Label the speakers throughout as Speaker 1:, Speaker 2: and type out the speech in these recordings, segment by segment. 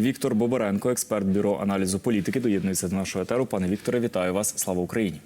Speaker 1: Віктор Бобаренко, експерт бюро аналізу політики, доєднується до нашого етеру. Пане Вікторе, вітаю вас. Слава Україні.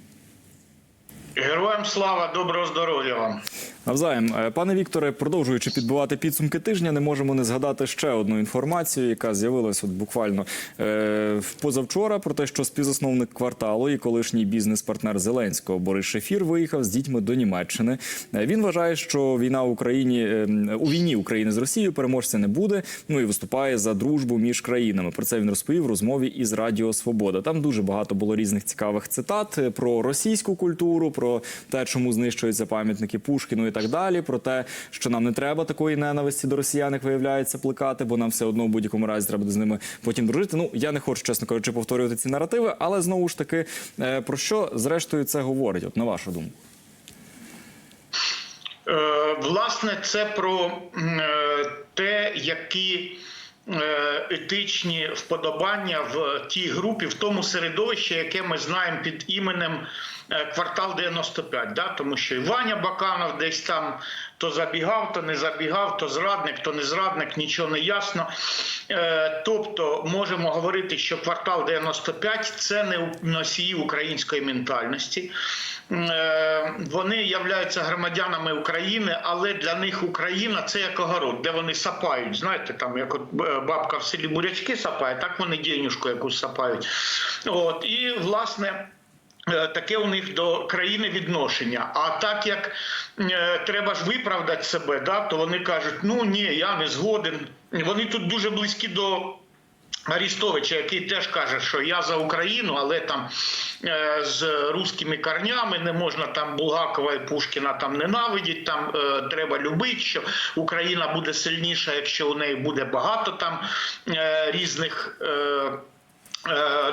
Speaker 2: Героям слава, доброго здоров'я вам.
Speaker 1: Навзаєм, Е, пане Вікторе, продовжуючи підбивати підсумки тижня, не можемо не згадати ще одну інформацію, яка з'явилась от буквально е, позавчора про те, що співзасновник кварталу і колишній бізнес-партнер Зеленського Борис Шефір виїхав з дітьми до Німеччини. Е, він вважає, що війна в Україні е, у війні України з Росією переможця не буде. Ну і виступає за дружбу між країнами. Про це він розповів в розмові із Радіо Свобода. Там дуже багато було різних цікавих цитат про російську культуру, про те, чому знищуються пам'ятники Пушкіну так далі. Про те, що нам не треба такої ненависті до росіян, як виявляється, плекати, бо нам все одно в будь-якому разі треба з ними потім дружити. Ну я не хочу, чесно кажучи, повторювати ці наративи, але знову ж таки е, про що зрештою це говорить? От на вашу думку.
Speaker 2: Е, власне, це про е, те, які етичні вподобання в тій групі, в тому середовищі, яке ми знаємо під іменем е, квартал 95. Да? Тому що і Ваня Баканов десь там то забігав, то не забігав, то зрадник, то не зрадник, нічого не ясно. Е, Тобто можемо говорити, що квартал 95 – це не носії української ментальності. Е, Вони являються громадянами України, але для них Україна це як огород, де вони сапають. Знаєте, там як от е, бабка в селі бурячки сапає, так вони денюжку якусь сапають. От і власне. Е, Таке у них до країни відношення. А так як е, треба ж виправдати себе, да, то вони кажуть: ну ні, я не згоден. Вони тут дуже близькі до. Арістовича, який теж каже, що я за Україну, але там е, з руськими корнями не можна там Булгакова і Пушкіна там ненавидіть, там е, треба любити, що Україна буде сильніша, якщо у неї буде багато там е, різних. Е,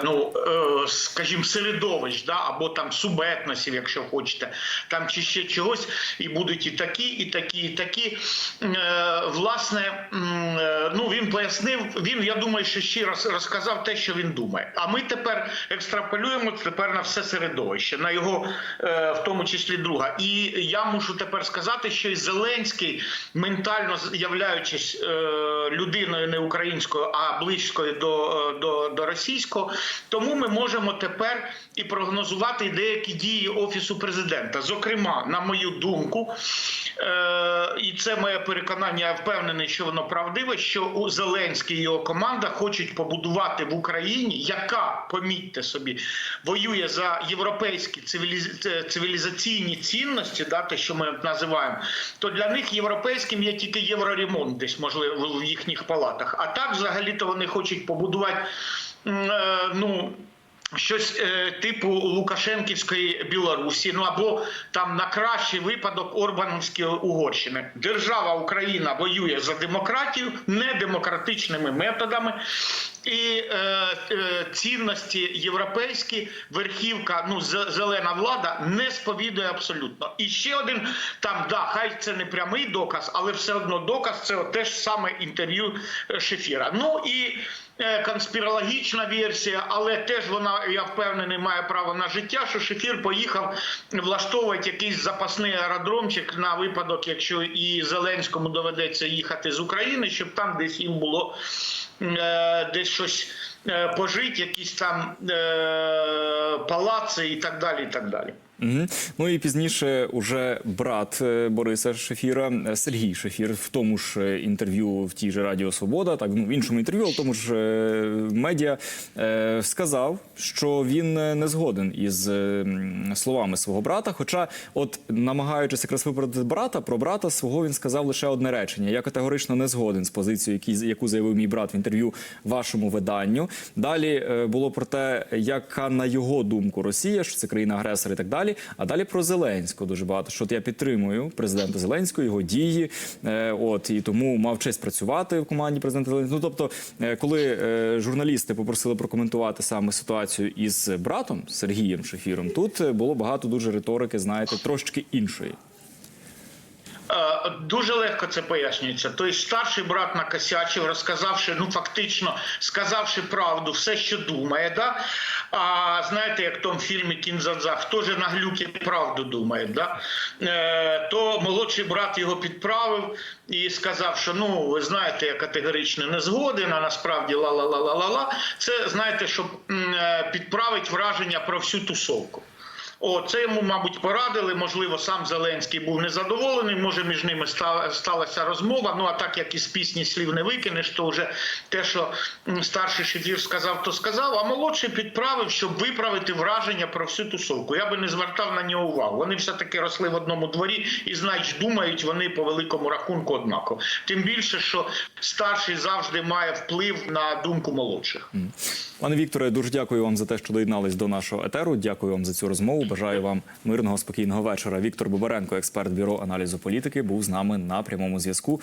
Speaker 2: ну, е, скажімо, середовищ, да, або там субетносів, якщо хочете, там чи ще чогось, і будуть і такі, і такі, і такі. Е, Власне, е, ну він пояснив, він, я думаю, що ще раз розказав те, що він думає. А ми тепер екстраполюємо тепер на все середовище, на його, е, в тому числі друга. І я мушу тепер сказати, що і Зеленський, ментально являючись е, людиною не українською, а близькою до, е, до, до російського, тому ми можемо тепер і прогнозувати деякі дії офісу президента. Зокрема, на мою думку, е, і це моє переконання, я впевнений, що воно правдиве, що у Зеленський і його команда хочуть побудувати в Україні, яка, помітьте собі, воює за європейські цивіліз- цивілізаційні цінності, да, те, що ми називаємо, то для них європейським є тільки євроремонт, десь можливо в їхніх палатах. А так, взагалі-то вони хочуть побудувати. Е, Ну, Щось е, типу Лукашенківської Білорусі, ну або там на кращий випадок Орбановської Угорщини. Держава Україна воює за демократію недемократичними методами. І е, е, цінності європейські верхівка, ну зелена влада не сповідує абсолютно. І ще один там, да, хай це не прямий доказ, але все одно доказ це те ж саме інтерв'ю е, Шефіра. Ну і е, конспірологічна версія, але теж вона, я впевнений, має право на життя. Що Шефір поїхав влаштовувати якийсь запасний аеродромчик на випадок, якщо і Зеленському доведеться їхати з України, щоб там десь їм було десь щось е, пожити, якісь там е, палаци і так далі. І так далі.
Speaker 1: Угу. Ну і пізніше уже брат е, Бориса Шефіра е, Сергій Шефір в тому ж е, інтерв'ю в тій же Радіо Свобода, так ну в іншому інтерв'ю, в тому ж медіа сказав, що він не згоден із словами свого брата. Хоча, от намагаючись якраз виправдати брата, про брата свого він сказав лише одне речення: я категорично не згоден з позицією, які- яку заявив мій брат в інтерв'ю вашому виданню. Далі було про те, яка на його думку Росія, що це країна-агресор і так далі. А далі про Зеленського дуже багато. Що от я підтримую президента Зеленського, його дії. Е, от і тому мав честь працювати в команді президента Зеленського. Ну тобто, е, коли е, журналісти попросили прокоментувати саме ситуацію із братом Сергієм Шефіром, тут е, було багато дуже риторики, знаєте, трошки іншої.
Speaker 2: Дуже легко це пояснюється. Тобто старший брат накосячив, розказавши, ну фактично сказавши правду, все, що думає. Да? А знаєте, як в тому фільмі Кінзадза, хто же на глюки правду думає, да? е, то молодший брат його підправив і сказав, що ну ви знаєте, я категорично не згоден, а насправді ла-ла-ла-ла-ла-ла. Це знаєте, щоб е, підправить враження про всю тусовку. О, це йому, мабуть, порадили. Можливо, сам Зеленський був незадоволений. Може, між ними ста- сталася розмова. Ну а так як із пісні слів не викинеш, то вже те, що старший шефір сказав, то сказав. А молодший підправив, щоб виправити враження про всю тусовку. Я би не звертав на нього увагу. Вони все таки росли в одному дворі, і значить, думають вони по великому рахунку однаково. Тим більше, що старший завжди має вплив на думку молодших.
Speaker 1: Пане Вікторе, дуже дякую вам за те, що доєднались до нашого етеру. Дякую вам за цю розмову. Бажаю вам мирного спокійного вечора. Віктор Бобаренко, експерт бюро аналізу політики, був з нами на прямому зв'язку.